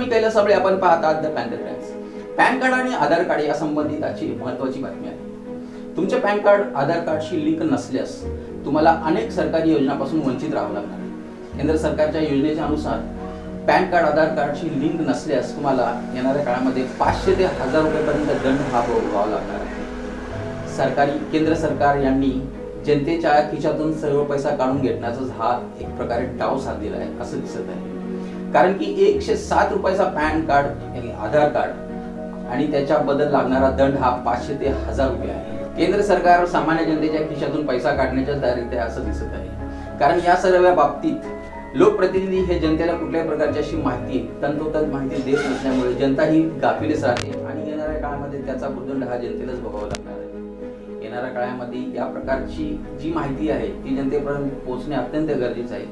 मी कैलास आपण पाहतात the PAN times PAN card आणि आधार कार्ड या संबंधिताची महत्वाची बातमी आहे. तुमचे पॅन कार्ड आधार कार्डशी लिंक नसल्यास तुम्हाला अनेक सरकारी योजनापासून वंचित राहावं लागणार केंद्र सरकारच्या योजनेच्या अनुसार पॅन कार्ड आधार कार्डशी लिंक नसल्यास तुम्हाला येणाऱ्या काळामध्ये पाचशे ते हजार रुपयेपर्यंत दंड हा भोगावा लागणार आहे. सरकारी केंद्र सरकार यांनी जनतेच्या खिशातून सर्व पैसा काढून घेण्याचाच हा एक प्रकारे डाव साधलेला आहे असं दिसत आहे. कारण की एकशे सात रुपयाचा पॅन कार्ड आधार कार्ड आणि त्याच्याबद्दल लागणारा दंड हा पाचशे ते हजार रुपये आहे. केंद्र सरकार सामान्य जनतेच्या खिशातून पैसा काढण्याच्या तयारीत आहे असं दिसत आहे. कारण या सर्व बाबतीत लोकप्रतिनिधी हे जनतेला कुठल्याही प्रकारची अशी माहिती तंतोतंत माहिती देत नसल्यामुळे जनता ही गाफीलच राहते आणि येणाऱ्या काळामध्ये त्याचा भूदंड हा जनतेलाच भोगावा लागणार आहे. येणाऱ्या काळामध्ये या प्रकारची जी माहिती आहे ती जनतेपर्यंत पोहोचणे अत्यंत गरजेचं आहे.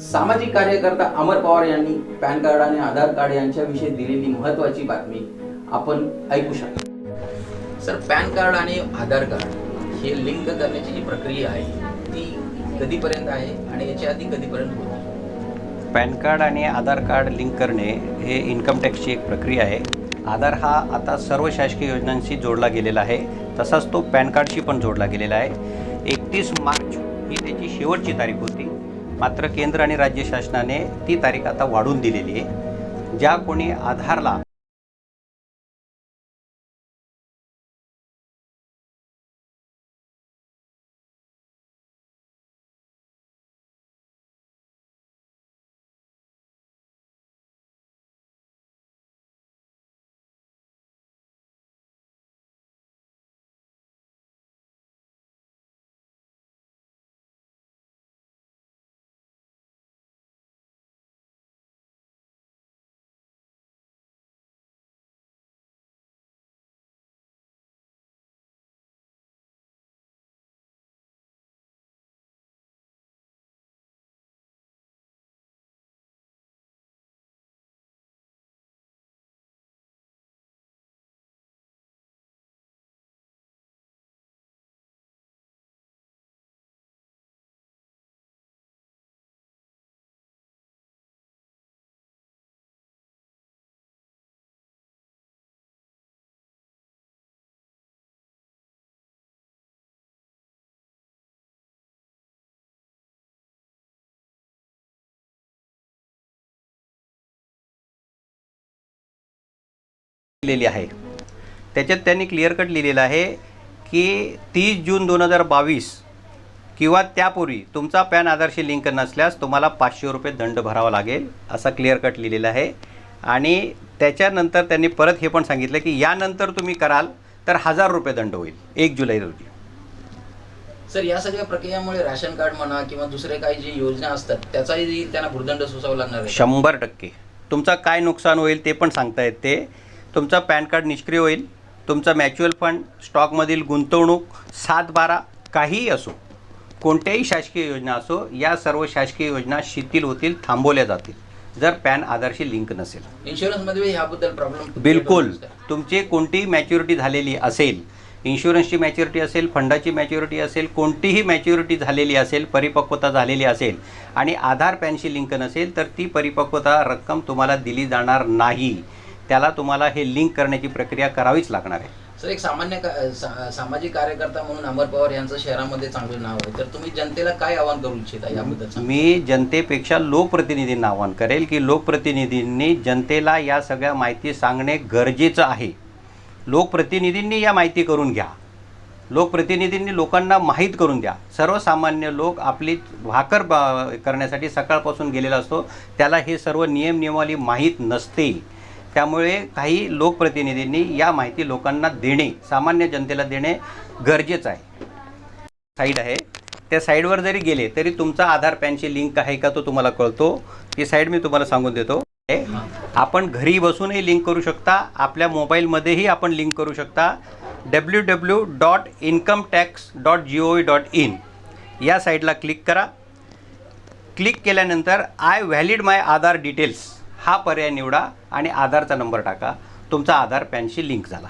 सामाजिक कार्यकर्ता अमर पवार यांनी पॅन कार्ड आणि आधार कार्ड यांच्याविषयी दिलेली महत्वाची बातमी आपण ऐकू शकतो. सर पॅन कार्ड आणि आधार कार्ड हे लिंक करण्याची जी प्रक्रिया आहे ती कधीपर्यंत आहे आणि याच्या आधी कधीपर्यंत होती? पॅन कार्ड आणि आधार कार्ड लिंक करणे हे इन्कम टॅक्सची एक प्रक्रिया आहे. आधार हा आता सर्व शासकीय योजनांशी जोडला गेलेला आहे. तसाच तो पॅन कार्डशी पण जोडला गेलेला आहे. एकतीस मार्च ही त्याची शेवटची तारीख होती. मात्र केंद्र आणि राज्य शासनाने ती तारीख आता वाढवून दिलेली आहे. ज्या कोणी आधारला लिहिलेली आहे. त्याच्यात त्यांनी क्लिअर कट लिहिलेलं आहे की तीस जून दोन हजार बावीस किंवा त्यापूर्वी तुमचा पॅन आधारशी लिंक नसल्यास तुम्हाला पाचशे रुपये दंड भरावा लागेल असा क्लिअर कट लिहिलेला आहे. आणि त्याच्यानंतर त्यांनी परत हे पण सांगितलं की यानंतर तुम्ही कराल तर हजार रुपये दंड होईल एक जुलै रोजी. सर या सगळ्या प्रक्रियेमुळे राशन कार्ड म्हणा किंवा दुसरे काही जी योजना असतात त्याचाही त्यांना भूर्दंड सोसावा लागणार शंभर टक्के. तुमचा काय नुकसान होईल ते पण सांगता येत. ते तुमचा पॅन कार्ड निष्क्रिय होईल. तुमचा मॅच्युअल फंड स्टॉकमधील गुंतवणूक सात बारा काहीही असो कोणत्याही शासकीय योजना असो या सर्व शासकीय योजना शिथिल होतील थांबवल्या जातील. जर पॅन आधारशी लिंक नसेल. इन्शुरन्समध्ये ह्याबद्दल प्रॉब्लेम बिलकुल. तुमची कोणतीही मॅच्युरिटी झालेली असेल इन्शुरन्सची मॅच्युरिटी असेल फंडाची मॅच्युरिटी असेल कोणतीही मॅच्युरिटी झालेली असेल परिपक्वता झालेली असेल आणि आधार पॅनशी लिंक नसेल तर ती परिपक्वता रक्कम तुम्हाला दिली जाणार नाही. त्याला तुम्हाला हे लिंक करण्याची प्रक्रिया करावीच लागणार आहे. सर एक सामान्य का- सा- सामाजिक कार्यकर्ता म्हणून अमर पवार यांचं शहरामध्ये चांगलं नाव आहे. तर तुम्ही जनतेला काय आवाहन करू इच्छिता याबद्दल. मी जनतेपेक्षा लोकप्रतिनिधींना आवाहन करेल की लोकप्रतिनिधींनी जनतेला या सगळ्या माहिती सांगणे गरजेचं आहे. लोकप्रतिनिधींनी या माहिती करून घ्या. लोकप्रतिनिधींनी लोकांना माहीत करून द्या. सर्वसामान्य लोक आपली भाकर करण्यासाठी सकाळपासून गेलेला असतो. त्याला हे सर्व नियम नियमावली माहीत नसते. त्यामुळे काही लोकप्रतिनिधींनी या माहिती लोकांना देणे सामान्य जनतेला देणे गरजेचं आहे. साईड आहे. त्या साईडवर जरी गेले तरी तुमचा आधार पॅनची लिंक आहे का तो तुम्हाला कळतो. ती साईड मी तुम्हाला सांगून देतो. आपण घरी बसूनही लिंक करू शकता. आपल्या मोबाईलमध्येही आपण लिंक करू शकता. W W dot income tax dot G O V dot in या साईडला क्लिक करा. क्लिक केल्यानंतर I valid my Aadhaar details हा पर्याय निवडा आणि आधारचा नंबर टाका. तुमचा आधार पॅनशी लिंक झाला.